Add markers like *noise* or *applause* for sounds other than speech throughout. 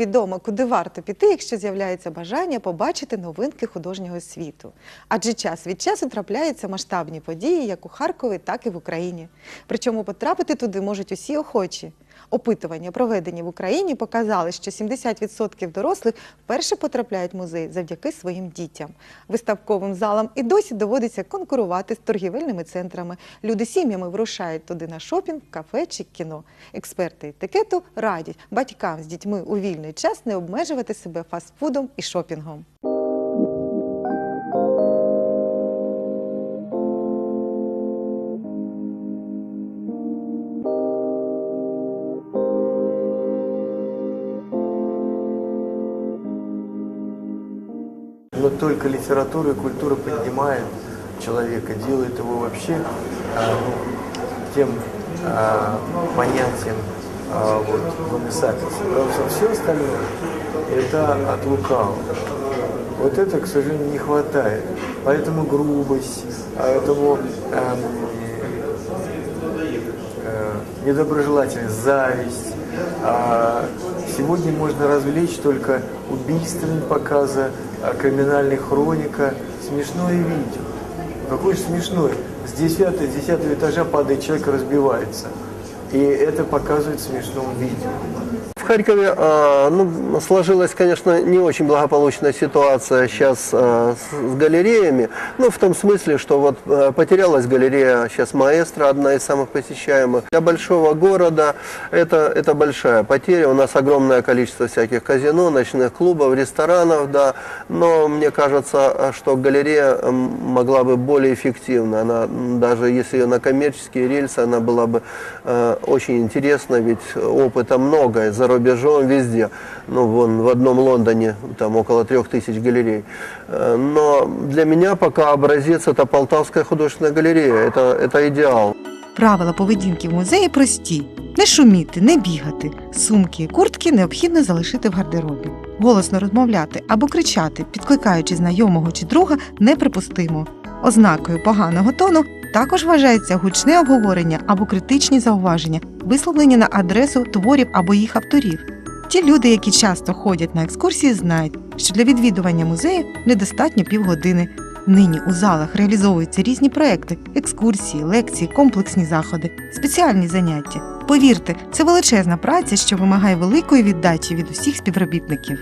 Відомо, куди варто піти, якщо з'являється бажання побачити новинки художнього світу. Адже час від часу трапляються масштабні події як у Харкові, так і в Україні. Причому потрапити туди можуть усі охочі. Опитування, проведені в Україні, показали, що 70% дорослих вперше потрапляють в музей завдяки своїм дітям. Виставковим залам і досі доводиться конкурувати з торгівельними центрами. Люди сім'ями вирушають туди на шопінг, кафе чи кіно. Експерти етикету радять батькам з дітьми у вільний час не обмежувати себе фастфудом і шопінгом. Но только литература и культура поднимает человека, делает его вообще а, тем а, понятием а, вот, sapiens. Потому что все остальное это от лукавого. Вот это, к сожалению, не хватает. Поэтому грубость, поэтому эм, э, недоброжелательность, зависть. А сегодня можно развлечь только убийственным показа, криминальной хроника, смешное видео. Какое же смешное. С 10, 10 этажа падает человек разбивается. И это показывает в смешном видео. Харькове э, ну, сложилась, конечно, не очень благополучная ситуация сейчас э, с, галереями. Ну, в том смысле, что вот э, потерялась галерея сейчас Маэстро, одна из самых посещаемых. Для большого города это, это большая потеря. У нас огромное количество всяких казино, ночных клубов, ресторанов, да. Но мне кажется, что галерея могла бы более эффективно. Она, даже если ее на коммерческие рельсы, она была бы э, очень интересна, ведь опыта много, и за рубежом везде. Ну, вон, в одном Лондоне там около трех тысяч галерей. Э, Но для меня пока образец это Полтавская художественная галерея. Это, это идеал. Правила поведінки в музеї прості: не шуміти, не бігати. Сумки, куртки необхідно залишити в гардеробі. Голосно розмовляти або кричати, підкликаючи знайомого чи друга, неприпустимо. Ознакою поганого тону також вважається гучне обговорення або критичні зауваження, висловлені на адресу творів або їх авторів. Ті люди, які часто ходять на екскурсії, знають, що для відвідування музею недостатньо півгодини. Нині у залах реалізовуються різні проекти, екскурсії, лекції, комплексні заходи, спеціальні заняття. Повірте, це величезна праця, що вимагає великої віддачі від усіх співробітників.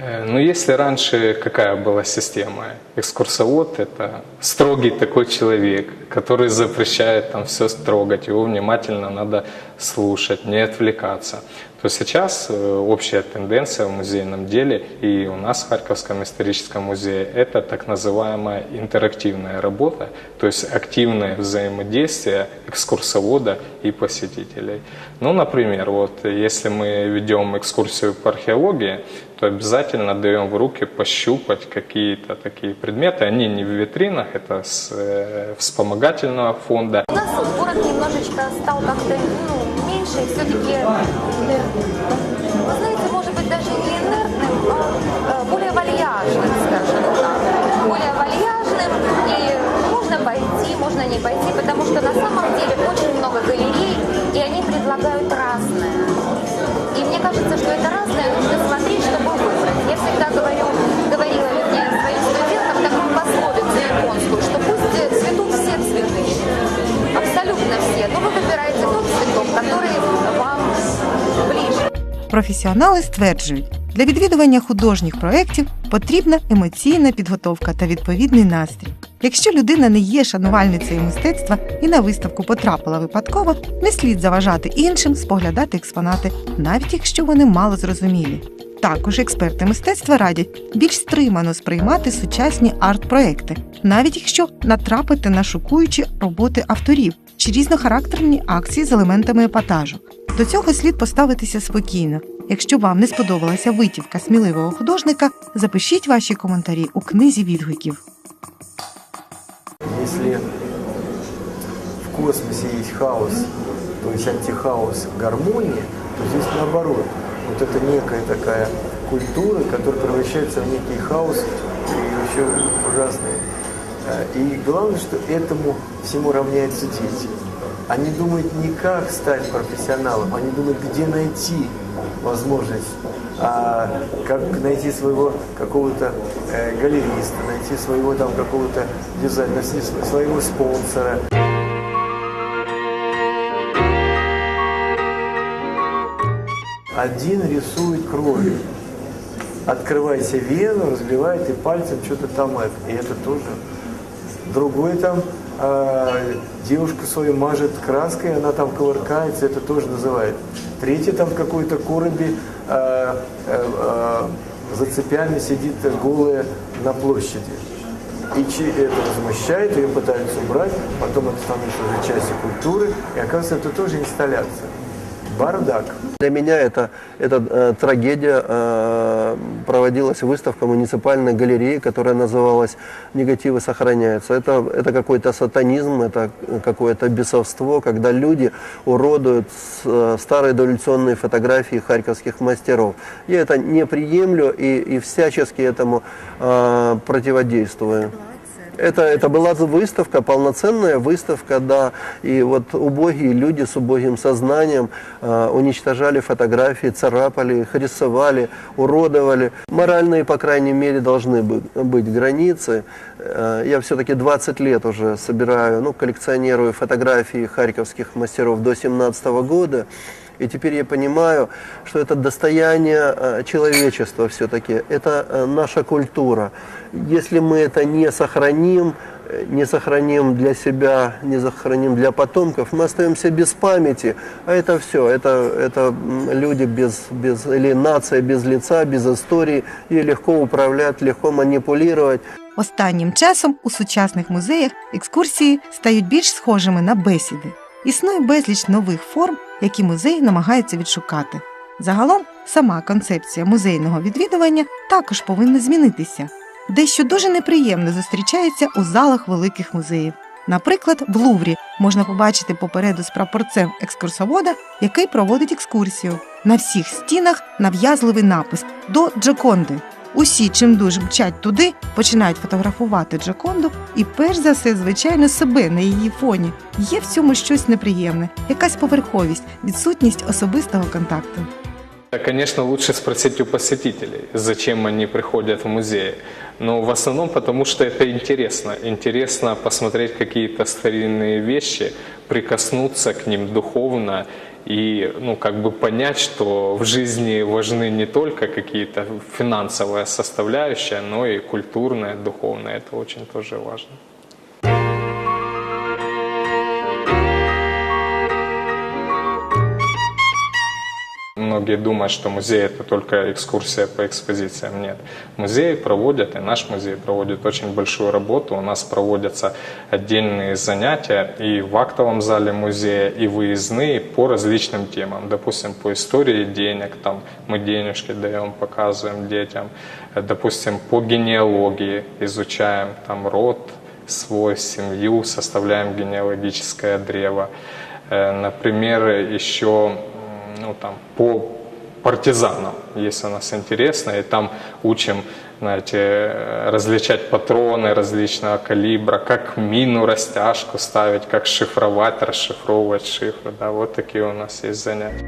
Э, Ну, если раньше какая была система? Экскурсовод – это строгий такой человек, который запрещает там все строгать, его внимательно надо слушать, не отвлекаться. То сейчас э, общая тенденция в музейном деле и у нас в Харьковском историческом музее – это так называемая интерактивная работа, то есть активное взаимодействие экскурсовода и посетителей. Ну, например, вот если мы ведем экскурсию по археологии, то обязательно даем в руки пощупать какие-то такие предметы. Они не в витринах, это с э, вспомогательного фонда. У нас город немножечко стал как-то ну, меньше, все-таки, вы знаете, может быть, даже не инертным, а э, более вальяжным, скажем так. Более вальяжным, и можно пойти, можно не пойти, потому что на самом деле очень много Професіонали стверджують, для відвідування художніх проєктів потрібна емоційна підготовка та відповідний настрій. Якщо людина не є шанувальницею мистецтва і на виставку потрапила випадково, не слід заважати іншим споглядати експонати, навіть якщо вони мало зрозумілі. Також експерти мистецтва радять більш стримано сприймати сучасні арт-проекти, навіть якщо натрапити на шокуючі роботи авторів чи різнохарактерні акції з елементами епатажу. До цього слід поставитися спокійно. Якщо вам не сподобалася витівка сміливого художника, запишіть ваші коментарі у книзі відгуків. Если в космосе есть хаос, то есть антихаос, гармония, то здесь наоборот. Вот это некая такая культура, которая превращается в некий хаос и еще ужасный. Э, И главное, что этому всему равняются дети. они думают не как стать профессионалом, они думают, где найти возможность, а, как найти своего какого-то э, галериста, найти своего там какого-то дизайнера, своего спонсора. Один рисует кровью. Открывайся вену, разбивает и пальцем что-то там это. И это тоже. Другой там э, девушку свою мажет краской, она там ковыркается, это тоже называет. Третий там в какой-то коробе э, э, э, за цепями сидит голая на площади. И это возмущает, ее пытаются убрать, потом это становится уже частью культуры, и оказывается, это тоже инсталляция. Бардак. Для меня это, это э, трагедия. Э, проводилась выставка муниципальной галереи, которая называлась «Негативы сохраняются». Это, это какой-то сатанизм, это какое-то бесовство, когда люди уродуют с- э, старые дореволюционные фотографии харьковских мастеров. Я это не приемлю и, и всячески этому э, противодействую. Это, это была выставка, полноценная выставка, да. И вот убогие люди с убогим сознанием э, уничтожали фотографии, царапали их, рисовали, уродовали. Моральные, по крайней мере, должны бы- быть границы. Э, я все-таки 20 лет уже собираю, ну, коллекционирую фотографии харьковских мастеров до 17 года. И теперь я понимаю, что это достояние э, человечества все-таки, это э, наша культура. Если мы это не сохраним, э, не сохраним для себя, не сохраним для потомков, мы остаемся без памяти. А это все, это, это м, люди без, без, или нация без лица, без истории, ей легко управлять, легко манипулировать. Останнім часом у сучасних музеях екскурсії стають більш схожими на бесіди. Існує безліч нових форм, які музеї намагаються відшукати. Загалом, сама концепція музейного відвідування також повинна змінитися. Дещо дуже неприємно зустрічається у залах великих музеїв. Наприклад, в Луврі можна побачити попереду з прапорцем екскурсовода, який проводить екскурсію. На всіх стінах нав'язливий напис до Джоконди. Усі чимдуж мчать туди, починають фотографувати Джоконду і перш за все, звичайно, себе на її фоні. Є в цьому щось неприємне, якась поверховість, відсутність особистого контакту. Конечно, лучше спросить у посетителей, зачем они приходят в музей. Но в основном потому, что это интересно. Интересно посмотреть какие-то старинные вещи, прикоснуться к ним духовно и ну, как бы понять, что в жизни важны не только какие-то финансовая составляющая, но и культурная, духовная. Это очень тоже важно. Многие думают, что музей это только экскурсия по экспозициям. Нет. Музеи проводят, и наш музей проводит очень большую работу. У нас проводятся отдельные занятия и в актовом зале музея, и выездные по различным темам. Допустим, по истории денег, там мы денежки даем, показываем детям. Допустим, по генеалогии изучаем там род, свой, семью, составляем генеалогическое древо. Э, Например, еще ну, там, по партизанам, если у нас интересно, и там учим, знаете, э, различать патроны различного калибра, как мину растяжку ставить, как шифровать, расшифровывать шифры, да, вот такие у нас есть занятия.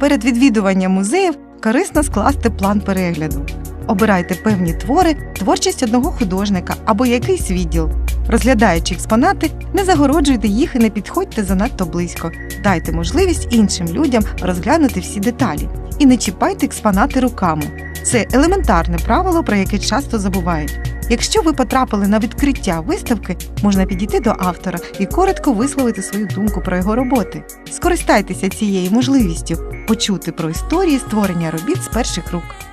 Перед відвідуванням музеїв корисно скласти план перегляду. Обирайте певні твори, творчість одного художника або якийсь відділ. Розглядаючи експонати, не загороджуйте їх і не підходьте занадто близько. Дайте можливість іншим людям розглянути всі деталі. І не чіпайте експонати руками. Це елементарне правило, про яке часто забувають. Якщо ви потрапили на відкриття виставки, можна підійти до автора і коротко висловити свою думку про його роботи. Скористайтеся цією можливістю почути про історії створення робіт з перших рук.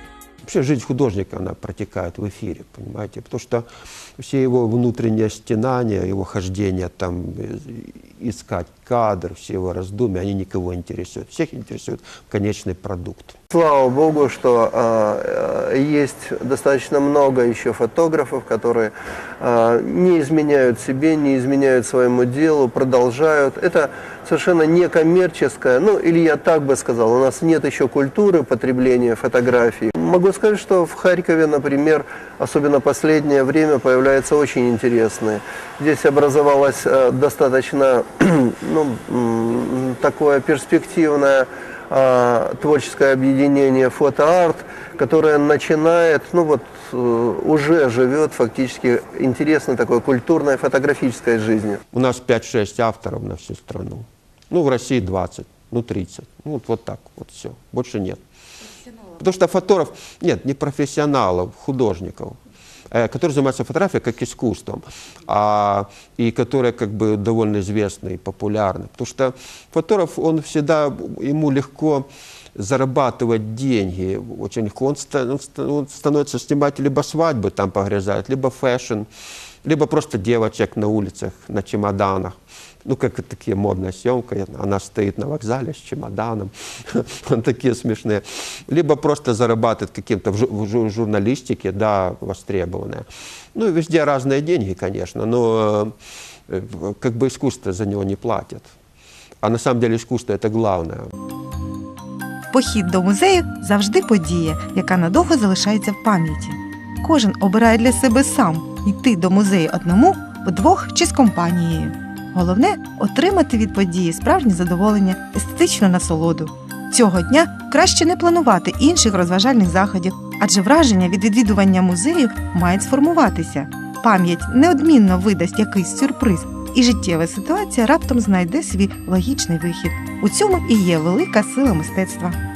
Вообще жизнь художника, она протекает в эфире, понимаете? Потому что все его внутренние стенания, его хождение там, э, искать кадр, все его раздумья, они никого интересуют. Всех интересует конечный продукт. Слава Богу, что э, э, есть достаточно много еще фотографов, которые э, не изменяют себе, не изменяют своему делу, продолжают. Это совершенно не коммерческое, ну или я так бы сказал, у нас нет еще культуры потребления фотографий. Могу сказать, что в Харькове, например, особенно последнее время появляются очень интересные. Здесь образовалась э, достаточно *clears throat* ну, такое перспективное а, творческое объединение «Фотоарт», которое начинает, ну вот, э, уже живет фактически интересной такой культурной фотографической жизнью. У нас 5-6 авторов на всю страну. Ну, в России 20, ну, 30. Ну, вот, вот так вот все. Больше нет. Потому что фотограф, нет, не профессионалов, художников, э, которые занимаются фотографией как искусством, а, и которые как бы довольно известны и популярны. Потому что фотограф, он всегда, ему легко зарабатывать деньги, очень легко. Он, ста- он ста- он становится снимать либо свадьбы там погрязает, либо фэшн, либо просто девочек на улицах, на чемоданах. Ну, как вот такие модная съемка, она стоит на вокзале с чемоданом, *laughs* такие смешные. Либо просто зарабатывает каким-то в жу- в жу- журналистике, да, востребованные. Ну, и везде разные деньги, конечно, но э, э, как бы искусство за него не платят. А на самом деле искусство это главное. Похід до музею завжди подія, яка надовго залишається в пам'яті. Кожен обирає для себе сам йти до музею одному, вдвох чи з компанією. Головне отримати від події справжнє задоволення, естетичну насолоду. Цього дня краще не планувати інших розважальних заходів, адже враження від відвідування музею мають сформуватися. Пам'ять неодмінно видасть якийсь сюрприз, і життєва ситуація раптом знайде свій логічний вихід. У цьому і є велика сила мистецтва.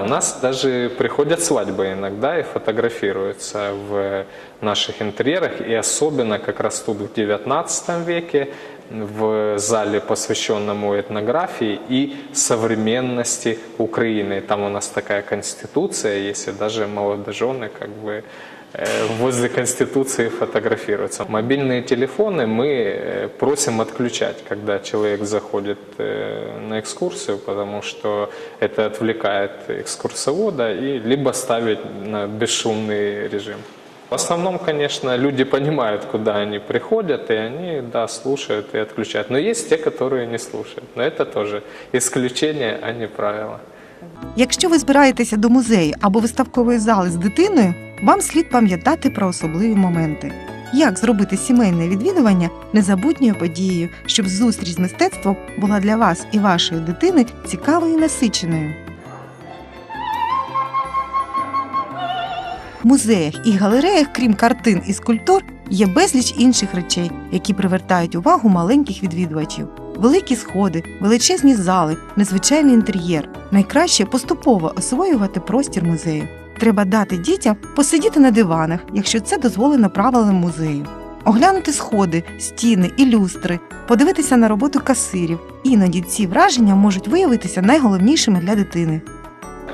У нас даже приходят свадьбы иногда и фотографируются в наших интерьерах, и особенно как раз тут в XIX веке в зале, посвященному этнографии и современности Украины. Там у нас такая конституция, если даже молодожены как бы э, возле Конституции фотографируются. Мобильные телефоны мы э, просим отключать, когда человек заходит э, на экскурсию, потому что это отвлекает экскурсовода, и либо ставить на бесшумный режим. В основном, конечно, люди понимают, куда они приходят, и они, да, слушают и отключают. Но есть те, которые не слушают. Но это тоже исключение, а не правило. Якщо ви збираєтеся до музею або виставкової зали з дитиною, вам слід пам'ятати про особливі моменти. Як зробити сімейне відвідування незабутньою подією, щоб зустріч з мистецтвом була для вас і вашої дитини цікавою і насиченою? В музеях і галереях, крім картин і скульптур, є безліч інших речей, які привертають увагу маленьких відвідувачів. Великі сходи, величезні зали, незвичайний інтер'єр. Найкраще поступово освоювати простір музею. Треба дати дітям посидіти на диванах, якщо це дозволено правилам музею. Оглянути сходи, стіни і люстри, подивитися на роботу касирів. Іноді ці враження можуть виявитися найголовнішими для дитини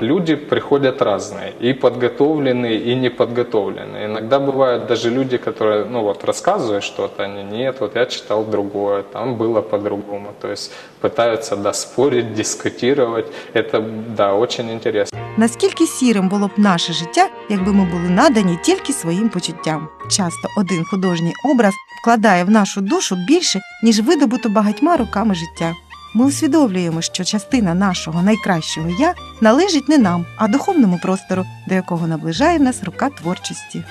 Люди приходят разные, и подготовленные, и неподготовленные. Иногда бывают даже люди, которые, ну вот, рассказывают что-то, они, нет, вот я читал другое, там было по-другому. То есть пытаются, да, спорить, дискутировать. Это, да, очень интересно. Наскільки сірим було б наше життя, якби ми були надані тільки своїм почуттям? Часто один художній образ вкладає в нашу душу більше, ніж видобуто багатьма роками життя. Ми усвідомлюємо, що частина нашого найкращого я належить не нам, а духовному простору, до якого наближає нас рука творчості.